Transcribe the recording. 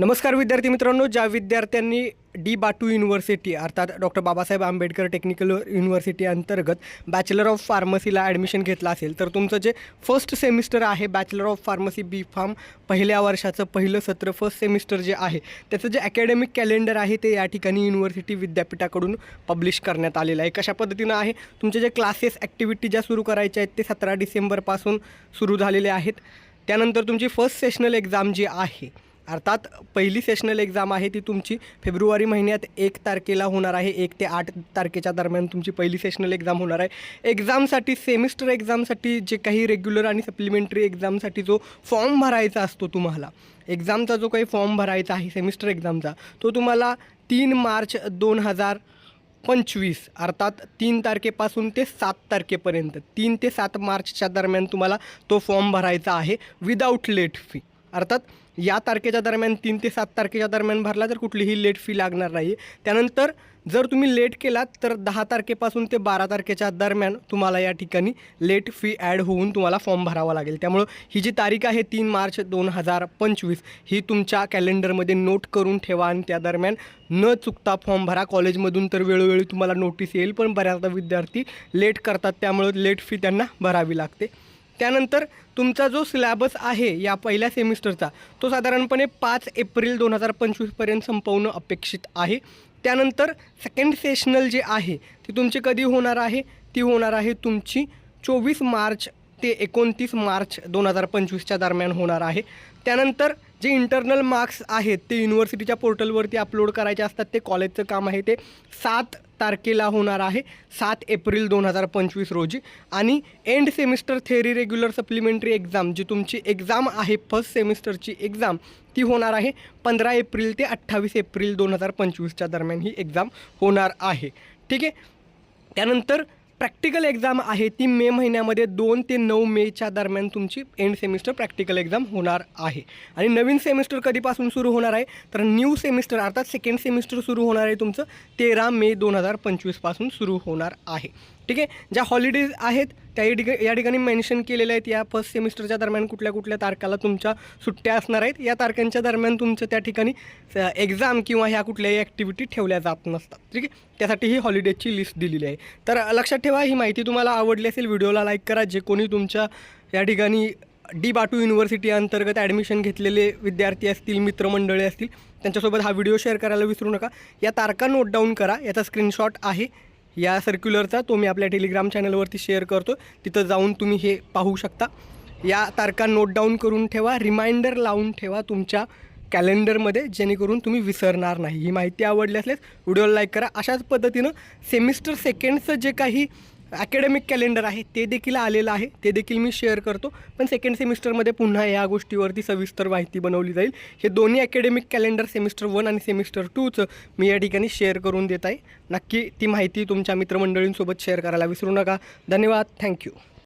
नमस्कार विद्यार्थी मित्रांनो ज्या विद्यार्थ्यांनी डी बाटू युनिव्हर्सिटी अर्थात doctor Babasaheb Ambedkar technical university अंतर्गत बॅचलर ऑफ फार्मसीला ॲडमिशन घेतलं असेल तर तुमचं जे फर्स्ट सेमिस्टर आहे bachelor of pharmacy B pharm पहिल्या वर्षाचं पहिलं सत्र फर्स्ट सेमिस्टर जे आहे त्याचं जे अकॅडमिक कॅलेंडर आहे ते या ठिकाणी युनिव्हर्सिटी विद्यापीठाकडून पब्लिश करण्यात आलेलं आहे. कशा पद्धतीनं आहे? तुमचे जे क्लासेस ॲक्टिव्हिटी ज्या सुरू करायच्या आहेत ते सतरा डिसेंबरपासून सुरू झालेले आहेत. त्यानंतर तुमची फर्स्ट सेशनल एक्झाम जी आहे अर्थात पहिली सेशनल एक्झाम आहे ती तुमची फेब्रुवारी महिन्यात एक तारखेला होणार आहे एक ते आठ तारखेच्या दरम्यान तुमची पहिली सेशनल एक्झाम होणार आहे. एक्झामसाठी सेमिस्टर एक्झामसाठी जे काही रेग्युलर आणि सप्लिमेंटरी एक्झामसाठी जो फॉर्म भरायचा असतो तुम्हाला एक्झामचा जो काही फॉर्म भरायचा आहे सेमिस्टर एक्झामचा तो तुम्हाला तीन मार्च दोन हजार पंचवीस अर्थात तीन तारखेपासून ते सात तारखेपर्यंत तीन ते सात मार्चच्या दरम्यान तुम्हाला तो फॉर्म भरायचा आहे विदाऊट लेट फी अर्थात या तारखेच्या दरम्यान तीन ते सात तारखेच्या दरम्यान भरला तर कुठलीही लेट फी लागणार नाही. त्यानंतर जर तुम्ही लेट केलात तर दहा तारखेपासून ते बारा तारखेच्या दरम्यान तुम्हाला या ठिकाणी लेट फी ॲड होऊन तुम्हाला फॉर्म भरावा लागेल. त्यामुळं ही जी तारीख आहे तीन मार्च दोन हजार पंचवीस ही तुमच्या कॅलेंडरमध्ये नोट करून ठेवा आणि त्या दरम्यान न चुकता फॉर्म भरा. कॉलेजमधून तर वेळोवेळी तुम्हाला नोटीस येईल पण बऱ्याचदा विद्यार्थी लेट करतात त्यामुळं लेट फी त्यांना भरावी लागते. त्यानंतर तुमचा जो सिलॅबस आहे या पहिल्या सेमिस्टरचा तो साधारणपणे पाच एप्रिल दोन हजार पंचवीसपर्यंत संपवणं अपेक्षित आहे. त्यानंतर सेकंड सेशनल जे आहे ती तुमची कधी होणार आहे? ती होणार आहे तुमची चोवीस मार्च ते एकोणतीस मार्च दोन हजार पंचवीसच्या दरम्यान होणार आहे. त्यानंतर जे इंटरनल मार्क्स आहेत ते युनिव्हर्सिटीच्या पोर्टलवरती अपलोड करायचे असतात ते कॉलेजचं काम आहे ते सात तारखेला होणार आहे सात एप्रिल दोन हजार पंचवीस रोजी. आणि end semester theory regular supplementary exam जी तुमची एक्झाम आहे फर्स्ट सेमिस्टरची एक्झाम ती होणार आहे पंधरा एप्रिल ते अठ्ठावीस एप्रिल दोन हजार पंचवीसच्या दरम्यान ही एक्झाम होणार आहे. ठीक आहे? त्यानंतर प्रॅक्टिकल एक्झाम आहे ती मे महिन्यामध्ये दोन ते नऊ मेच्या दरम्यान तुमची एंड सेमिस्टर प्रॅक्टिकल एक्झाम होणार आहे. आणि नवीन सेमिस्टर कधीपासून सुरू होणार आहे? तर न्यू सेमिस्टर अर्थात सेकंड सेमिस्टर सुरू होणार आहे तुमचं तेरा मे दोन हजार पंचवीसपासून सुरू होणार आहे. ठीक आहे? ज्या हॉलिडेज आहेत त्या या ठिका या ठिकाणी मेन्शन केलेल्या आहेत या फर्स्ट सेमिस्टरच्या दरम्यान कुठल्या कुठल्या तारखाला तुमच्या सुट्ट्या असणार आहेत या तारखांच्या दरम्यान तुमचं त्या ठिकाणी एक्झाम किंवा ह्या कुठल्याही ॲक्टिव्हिटी ठेवल्या जात नसतात. ठीक आहे? त्यासाठी ही हॉलिडेजची लिस्ट दिलेली आहे. तर लक्षात ठेवा ही माहिती तुम्हाला आवडली असेल व्हिडिओला लाईक करा. जे कोणी तुमच्या या ठिकाणी डी बाटू युनिव्हर्सिटी अंतर्गत ॲडमिशन घेतलेले विद्यार्थी असतील मित्रमंडळी असतील त्यांच्यासोबत हा व्हिडिओ शेअर करायला विसरू नका. या तारखा नोट डाऊन करा. याचा स्क्रीनशॉट आहे. या सर्क्युलरचा तो मी आपल्या टेलिग्राम चॅनलवरती शेअर करतो तिथं जाऊन तुम्ही हे पाहू शकता. या तारखा नोट डाऊन करून ठेवा. रिमाइंडर लावून ठेवा तुमच्या कॅलेंडरमध्ये जेणेकरून तुम्ही विसरणार नाही. ही माहिती आवडली असल्यास व्हिडिओला लाईक करा. अशाच पद्धतीनं सेमिस्टर सेकंडचं जे काही अकॅडमिक कॅलेंडर आहे ते देखील आलेलं आहे. ते देखील मी शेअर करतो. पण सेकंड सेमिस्टरमध्ये पुन्हा या गोष्टीवरती सविस्तर माहिती बनवली जाईल. हे दोन्ही अकॅडमिक कॅलेंडर सेमिस्टर वन आणि सेमिस्टर टूचं मी या ठिकाणी शेअर करून देत आहे. नक्की ती माहिती तुमच्या मित्रमंडळींसोबत शेअर करायला विसरू नका. धन्यवाद. थँक्यू